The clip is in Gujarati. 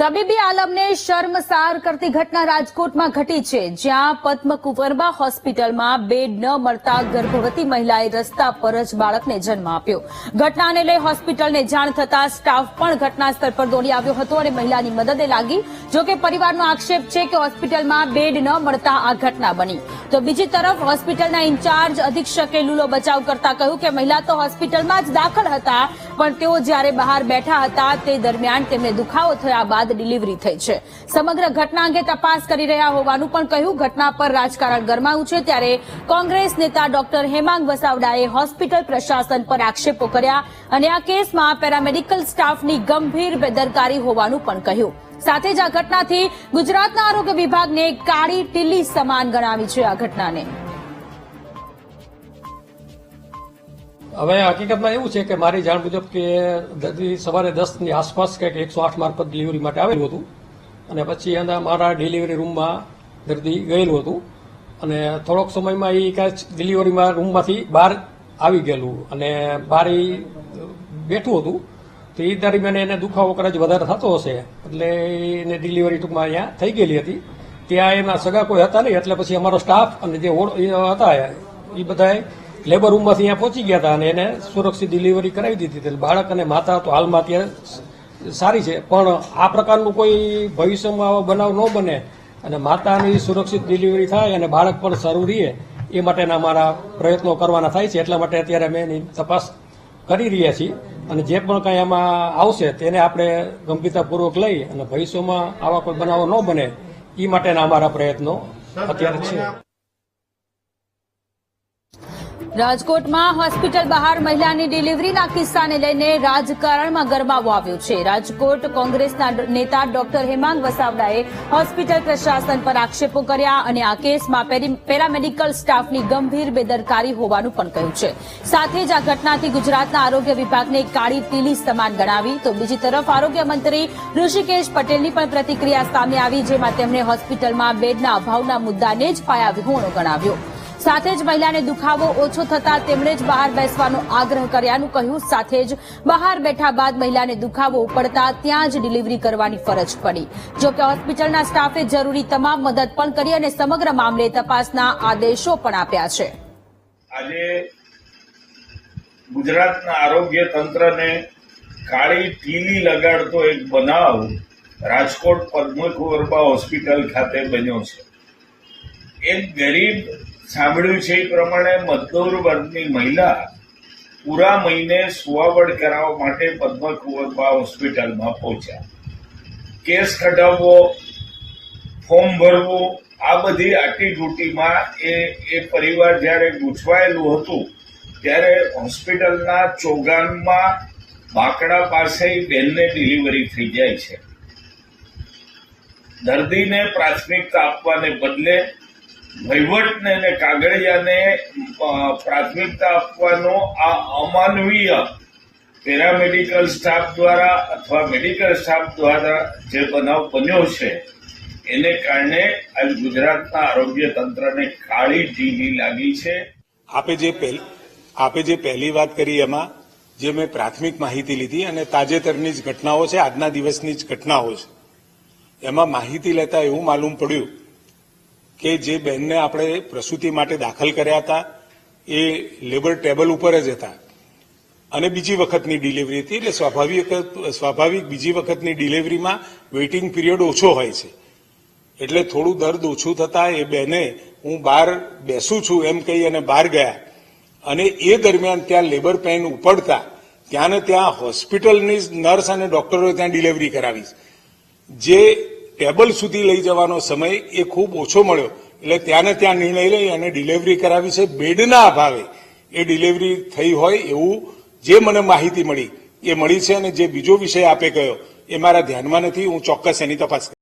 તબીબી આલમને શર્મસાર કરતી ઘટના રાજકોટમાં ઘટી છે, જ્યાં પદ્મકુંવરબા હોસ્પિટલમાં બેડ ન મળતા ગર્ભવતી મહિલાએ રસ્તા પર જ બાળકને જન્મ આપ્યો. ઘટનાને લઈ હોસ્પિટલને જાણ થતા સ્ટાફ પણ ઘટના સ્થળ પર દોડી આવ્યો હતો અને મહિલાની મદદે લાગી. જોકે પરિવારનો આક્ષેપ છે કે હોસ્પિટલમાં બેડ ન મળતા આ ઘટના બની. તો બીજી તરફ હોસ્પિટલના ઇન્ચાર્જ અધિક્ષકે લૂલો બચાવ કરતા કહ્યું કે મહિલા તો હોસ્પિટલમાં જ દાખલ હતા, પણ તેઓ જ્યારે બહાર બેઠા હતા તે દરમિયાન તેમને દુખાવો થયા બાદ ડિલિવરી થઈ છે. સમગ્ર ઘટના અંગે તપાસ કરી રહ્યા હોવાનું પણ કહ્યું. ઘટના પર રાજકારણ ગરમાયું છે ત્યારે કોંગ્રેસ નેતા ડોક્ટર હેમાંગ વસાવડાએ હોસ્પિટલ પ્રશાસન પર આક્ષેપો કર્યા અને આ કેસમાં પેરામેડિકલ સ્ટાફની ગંભીર બેદરકારી હોવાનું પણ કહ્યું. સાથે જ આ ઘટનાથી ગુજરાતના આરોગ્ય વિભાગને કાળી ટીલી સમાન ગણાવી છે આ ઘટનાને. હવે હકીકતમાં એવું છે કે મારી જાણ મુજબ કે દર્દી સવારે દસની આસપાસ કંઈક એકસો આઠ મારફત ડિલિવરી માટે આવેલું હતું. અને પછી એના મારા ડિલિવરી રૂમમાં દર્દી ગયેલું હતું. અને થોડોક સમયમાં એ કાંઈ ડિલિવરીમાં રૂમમાંથી બહાર આવી ગયેલું. અને બહાર બેઠું હતું. તો એ દરમિયાન એને દુખાવો કદાચ વધારે થતો હશે. એટલે એને ડિલિવરી ટૂંકમાં અહીંયા થઈ ગયેલી હતી. ત્યાં એના સગા કોઈ હતા નહીં. એટલે પછી અમારો સ્ટાફ અને જે હતા એ બધાએ લેબર રૂમમાંથી અહીંયા પહોંચી ગયા હતા અને એને સુરક્ષિત ડિલિવરી કરાવી દીધી હતી. બાળક અને માતા તો હાલમાં અત્યારે સારી છે. પણ આ પ્રકારનું કોઈ ભવિષ્યમાં આવો બનાવ ન બને અને માતાની સુરક્ષિત ડિલિવરી થાય અને બાળક પણ સારું રહે એ માટેના અમારા પ્રયત્નો કરવાના થાય છે. એટલા માટે અત્યારે અમે એની તપાસ કરી રહ્યા છીએ. અને જે પણ કાંઈ એમાં આવશે તેને આપણે ગંભીરતાપૂર્વક લઈ અને ભવિષ્યમાં આવા કોઈ બનાવો ન બને એ માટેના અમારા પ્રયત્નો અત્યારે છે. રાજકોટમાં હોસ્પિટલ બહાર મહિલાની ડિલિવરીના કિસ્સાને લઈને રાજકારણમાં ગરમાવો આવ્યો છે. રાજકોટ કોંગ્રેસના નેતા ડોક્ટર હેમાંગ વસાવડાએ હોસ્પિટલ પ્રશાસન પર આક્ષેપો કર્યા અને આ કેસમાં પેરી- પેરામેડિકલ સ્ટાફની ગંભીર બેદરકારી હોવાનું પણ કહ્યું છે. સાથે જ આ ઘટનાથી ગુજરાતના આરોગ્ય વિભાગને કાળી પીલી સમાન ગણાવી. તો બીજી તરફ આરોગ્ય મંત્રી ઋષિકેશ પટેલની પણ પ્રતિક્રિયા સામે આવી, જેમાં તેમણે હોસ્પિટલમાં બેડના અભાવના મુદ્દાને જ પાયાવિહોણો ગણાવ્યો. સાથે જ મહિલાને દુખાવો ઓછો થતા તેમણે જ બહાર બેસવાનો આગ્રહ કર્યાનું કહ્યું, સાથે જ બહાર બેઠા બાદ મહિલાને દુખાવો ઉપડતા ત્યાં જ ડિલિવરી કરવાની ફરજ પડી. જોકે હોસ્પિટલના સ્ટાફે જરૂરી તમામ મદદ પણ કરી અને સમગ્ર મામલે તપાસના આદેશો પણ આપ્યા છે. આજે ગુજરાતના આરોગ્ય તંત્રને કાળી ટીલી લગાડતો એક બનાવ રાજકોટ પદ્મકુવરબા હોસ્પિટલ ખાતે બન્યો છે. એક ગરીબ સાંભળ્યું છે એ પ્રમાણે મજદૂર વર્ગની મહિલા પૂરા મહિને સુવાવડ કરાવવા માટે પદ્મકુંવરબા હોસ્પિટલમાં પહોંચ્યા. કેસ કઢાવવો, ફોર્મ ભરવું, આ બધી આટીઘૂટીમાં એ એ પરિવાર જ્યારે ગૂંચવાયેલું હતું, ત્યારે હોસ્પિટલના ચોગાનમાં બાકડા પાસે બેનને ડિલિવરી થઈ જાય છે. દર્દીને પ્રાથમિકતા આપવાને બદલે વહીવટને અને કાગળિયાને પ્રાથમિકતા આપવાનો આ અમાનવીય પેરામેડિકલ સ્ટાફ દ્વારા અથવા મેડિકલ સ્ટાફ દ્વારા જે બનાવ બન્યો છે, એને કારણે આજ ગુજરાતના આરોગ્ય તંત્રને કાળી ઢીલી લાગી છે. આપે જે આપે જે પહેલી વાત કરી એમાં, જે મેં પ્રાથમિક માહિતી લીધી અને તાજેતરની જ ઘટનાઓ છે, આજના દિવસની જ ઘટનાઓ છે. એમાં માહિતી લેતા એવું માલુમ પડ્યું કે જે બહેનને આપણે પ્રસૂતિ માટે દાખલ કર્યા હતા, એ લેબર ટેબલ ઉપર જ હતા. અને બીજી વખતની ડિલિવરી હતી, એટલે સ્વાભાવિક સ્વાભાવિક બીજી વખતની ડિલિવરીમાં વેઇટિંગ પીરિયડ ઓછો હોય છે. એટલે થોડું દર્દ ઓછું થતા એ બેને, હું બહાર બેસું છું, એમ કહી અને બહાર ગયા. અને એ દરમિયાન ત્યાં લેબર પેન ઉપડતા ત્યાં ને ત્યાં હોસ્પિટલની નર્સ અને ડોક્ટરોએ ત્યાં ડિલિવરી કરાવી. જે ટેબલ સુધી લઈ જવાનો સમય એ ખૂબ ઓછો મળ્યો એટલે ત્યાં ને ત્યાં નિર્ણય લઈ અને ડિલિવરી કરાવી છે બેડના અભાવે એ ડિલિવરી થઈ હોય એવું જે મને માહિતી મળી, એ મળી છે અને જે બીજો વિષય આપે ગયો એ મારા ધ્યાનમાં નથી, હું ચોક્કસ એની તપાસ.